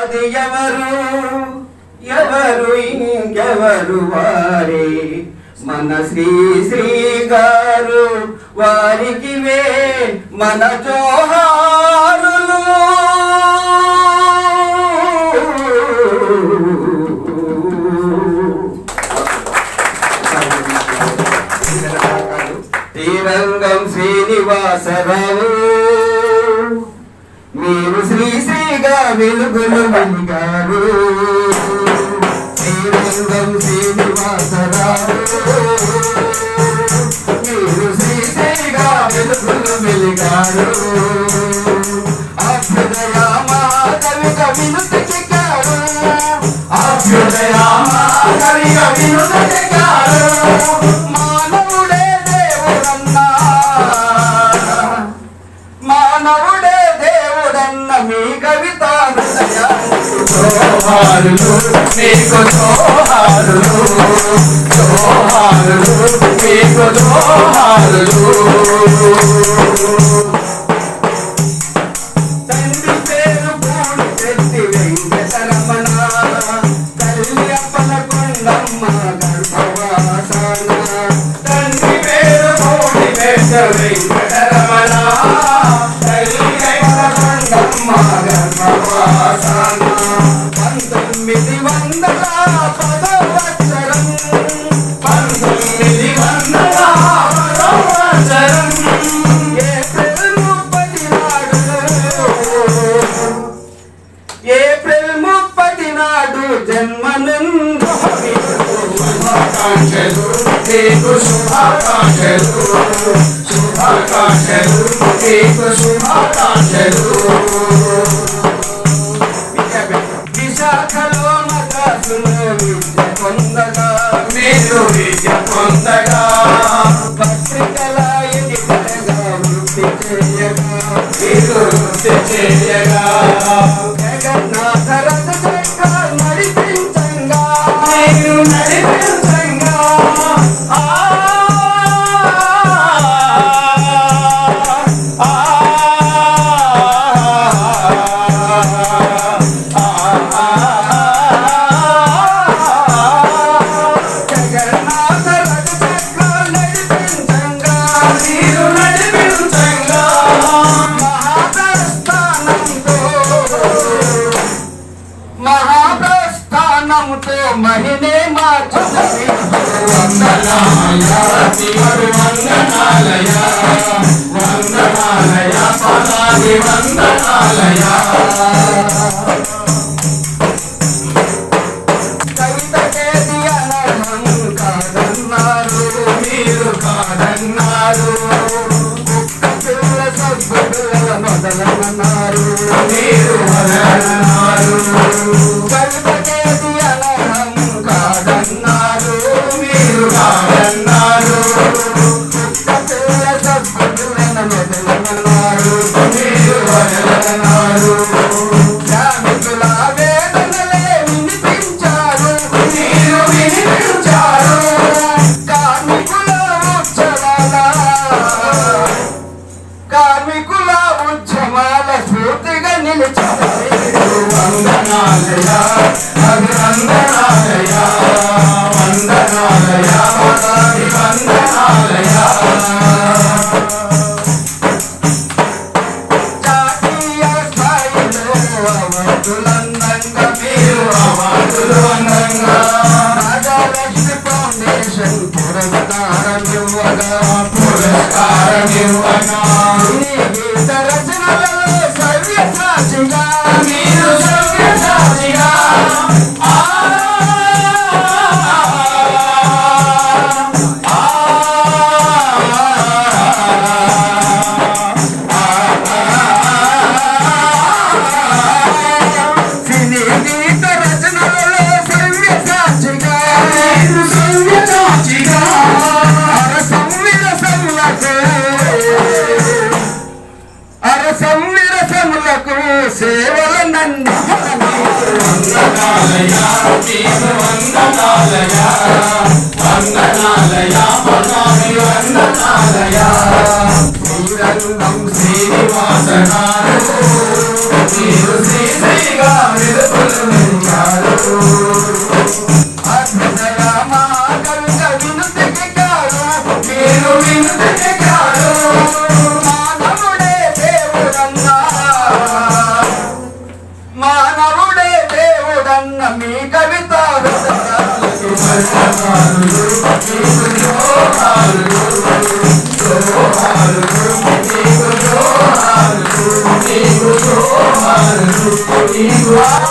అది ఎవరు? ఎవరు? ఇంకెవరు వారే? మన శ్రీ శ్రీ గారు వారికి వే మన జోహారులు. శ్రీరంగం శ్రీనివాసరావు. శ్రీగా వెలుగులు వెలిగారు. శ్రీరంగం శ్రీనివాసరావు. మీరు శ్రీగా వెలుగులు వెలిగారు. అభ్యుదయ మాధవి కవిను చెక్కారు. అభ్యుదయ మాధవి కవిను చెక్కారు. కవిత జోహారులు నీకు జోహారులు జోహారులు నీకు జోహారులు శుభాకాంక్షలు శుభాకాంక్షలు. శుభాకాంక్షలు. నీకు శుభాకాంక్షలు. విశాఖలో మద్రాసులో విద్య పొందగా మీరు విద్య పొందగా పత్రికల వృత్తి చేయగా. మీరు వృత్తి చేయగా. నామతో మహిమే మార్చుతుంది వందనాలయ. వందనాలయ అభివందనాలయ వందనాలయ వందనాలయ జాతీయ స్థాయిలో మీరు అందంగా రాజాలక్ష్మి ఫౌండేషన్ పురస్కారం ఇవ్వగా పురస్కారం ఇవ్వగా. విరసములకు వందనాలయా వందనాలయా వందనాలయా నీకు Hallelujah.